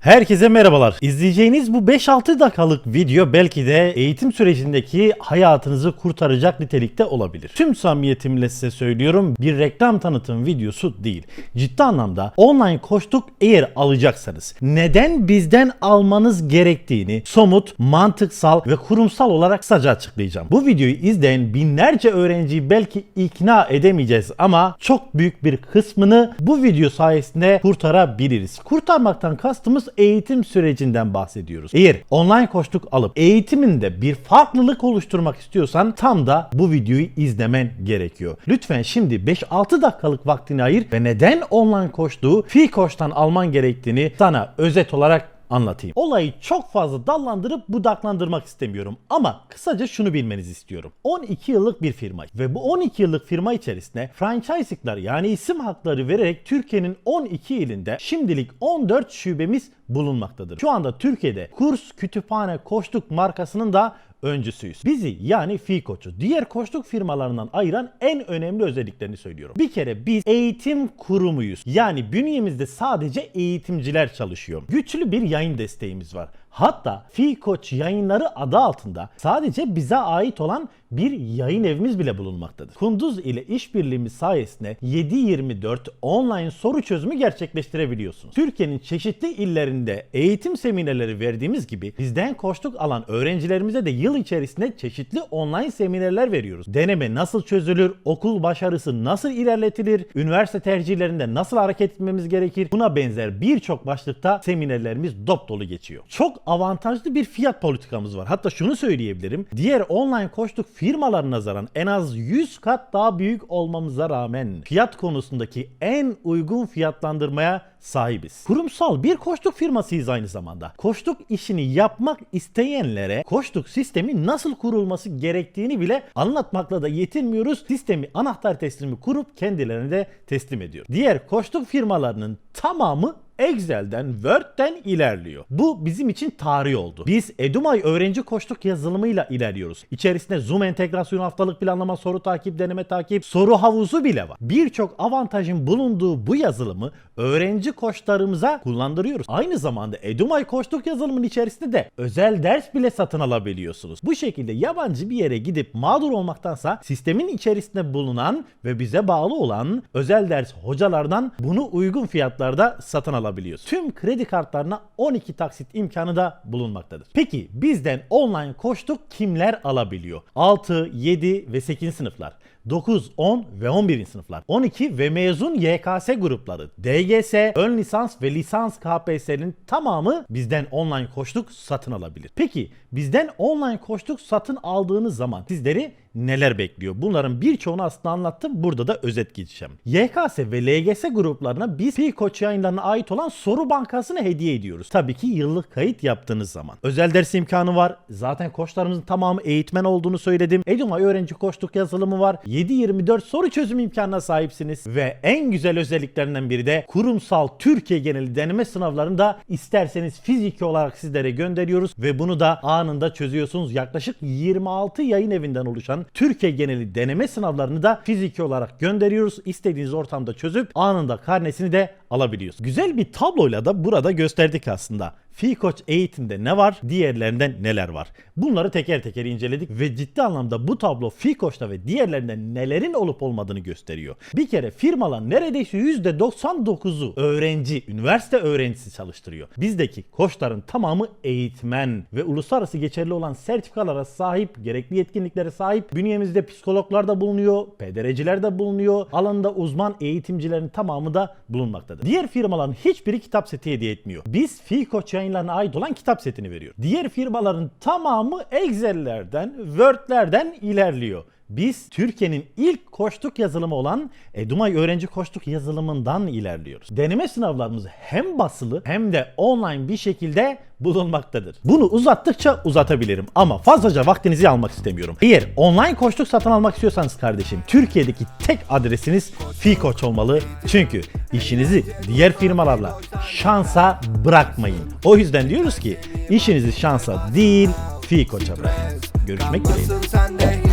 Herkese merhabalar. İzleyeceğiniz bu 5-6 dakikalık video belki de eğitim sürecindeki hayatınızı kurtaracak nitelikte olabilir. Tüm samimiyetimle size söylüyorum bir reklam tanıtım videosu değil. Ciddi anlamda online koştuk eğer alacaksanız neden bizden almanız gerektiğini somut, mantıksal ve kurumsal olarak kısaca açıklayacağım. Bu videoyu izleyen binlerce öğrenciyi belki ikna edemeyeceğiz ama çok büyük bir kısmını bu video sayesinde kurtarabiliriz. Kurtarmaktan kastımız eğitim sürecinden bahsediyoruz. Eğer online koçluk alıp eğitiminde bir farklılık oluşturmak istiyorsan tam da bu videoyu izlemen gerekiyor. Lütfen şimdi 5-6 dakikalık vaktini ayır ve neden online koçluğu fi koçtan alman gerektiğini sana özet olarak anlatayım. Olayı çok fazla dallandırıp budaklandırmak istemiyorum ama kısaca şunu bilmenizi istiyorum. 12 yıllık bir firma ve bu 12 yıllık firma içerisinde franchising'ler yani isim hakları vererek Türkiye'nin 12 ilinde şimdilik 14 şubemiz bulunmaktadır. Şu anda Türkiye'de kurs, kütüphane, koçluk markasının da öncüsüyüz. Bizi yani fi koçu diğer koçluk firmalarından ayıran en önemli özelliklerini söylüyorum. Bir kere biz eğitim kurumuyuz. Yani bünyemizde sadece eğitimciler çalışıyor. Güçlü bir yayın desteğimiz var. Hatta Fi Koç yayınları adı altında sadece bize ait olan bir yayın evimiz bile bulunmaktadır. Kunduz ile işbirliğimiz sayesinde 7-24 online soru çözümü gerçekleştirebiliyorsunuz. Türkiye'nin çeşitli illerinde eğitim seminerleri verdiğimiz gibi bizden koçluk alan öğrencilerimize de yıl içerisinde çeşitli online seminerler veriyoruz. Deneme nasıl çözülür, okul başarısı nasıl ilerletilir, üniversite tercihlerinde nasıl hareket etmemiz gerekir buna benzer birçok başlıkta seminerlerimiz dop dolu geçiyor. Çok avantajlı bir fiyat politikamız var. Hatta şunu söyleyebilirim. Diğer online koçluk firmalarına nazaran en az 100 kat daha büyük olmamıza rağmen fiyat konusundaki en uygun fiyatlandırmaya sahibiz. Kurumsal bir koçluk firmasıyız aynı zamanda. Koçluk işini yapmak isteyenlere koçluk sistemi nasıl kurulması gerektiğini bile anlatmakla da yetinmiyoruz. Sistemi anahtar teslimi kurup kendilerine de teslim ediyor. Diğer koçluk firmalarının tamamı Excel'den, Word'den ilerliyor. Bu bizim için tarih oldu. Biz Edumay öğrenci koçluk yazılımıyla ilerliyoruz. İçerisinde Zoom entegrasyon, haftalık planlama, soru takip, deneme takip, soru havuzu bile var. Birçok avantajın bulunduğu bu yazılımı öğrenci koçlarımıza kullandırıyoruz. Aynı zamanda Edumay koçluk yazılımının içerisinde de özel ders bile satın alabiliyorsunuz. Bu şekilde yabancı bir yere gidip mağdur olmaktansa sistemin içerisinde bulunan ve bize bağlı olan özel ders hocalardan bunu uygun fiyatlarda satın alabiliyorsunuz. Tüm kredi kartlarına 12 taksit imkanı da bulunmaktadır. Peki bizden online koçluk kimler alabiliyor? 6, 7 ve 8 sınıflar. 9, 10 ve 11. sınıflar. 12 ve mezun YKS grupları. DGS, ön lisans ve lisans KPSS'nin tamamı bizden online koçluk satın alabilir. Peki bizden online koçluk satın aldığınız zaman sizleri neler bekliyor? Bunların birçoğunu aslında anlattım. Burada da özet geçeceğim. YKS ve LGS gruplarına biz Pi Koç yayınlarına ait olan soru bankasını hediye ediyoruz. Tabii ki yıllık kayıt yaptığınız zaman. Özel ders imkanı var. Zaten koçlarımızın tamamı eğitmen olduğunu söyledim. Eduma öğrenci koçluk yazılımı var. 7-24 soru çözüm imkanına sahipsiniz. Ve en güzel özelliklerinden biri de kurumsal Türkiye geneli deneme sınavlarında isterseniz fiziki olarak sizlere gönderiyoruz ve bunu da anında çözüyorsunuz. Yaklaşık 26 yayın evinden oluşan Türkiye geneli deneme sınavlarını da fiziki olarak gönderiyoruz. İstediğiniz ortamda çözüp anında karnesini de alabiliyorsunuz. Güzel bir tabloyla da burada gösterdik aslında. Fi Koç eğitimde ne var, diğerlerinde neler var? Bunları teker teker inceledik ve ciddi anlamda bu tablo Fi Koç'ta ve diğerlerinde nelerin olup olmadığını gösteriyor. Bir kere firmalar neredeyse %99'u öğrenci, üniversite öğrencisi çalıştırıyor. Bizdeki koçların tamamı eğitmen ve uluslararası geçerli olan sertifikalara sahip, gerekli yetkinliklere sahip. Bünyemizde psikologlar da bulunuyor, PDR'ciler de bulunuyor. Alanında uzman eğitimcilerin tamamı da bulunmaktadır. Diğer firmaların hiçbiri kitap seti hediye etmiyor. Biz Fi Koç yayınlarına ait olan kitap setini veriyor. Diğer firmaların tamamı Excel'lerden, Word'lerden ilerliyor. Biz Türkiye'nin ilk koçluk yazılımı olan Edumay öğrenci koçluk yazılımından ilerliyoruz. Deneme sınavlarımız hem basılı hem de online bir şekilde bulunmaktadır. Bunu uzattıkça uzatabilirim ama fazlaca vaktinizi almak istemiyorum. Eğer online koçluk satın almak istiyorsanız kardeşim Türkiye'deki tek adresiniz Fikoç olmalı. Çünkü işinizi diğer firmalarla şansa bırakmayın. O yüzden diyoruz ki işinizi şansa değil Fikoç'a bırakın. Görüşmek dileğiyle.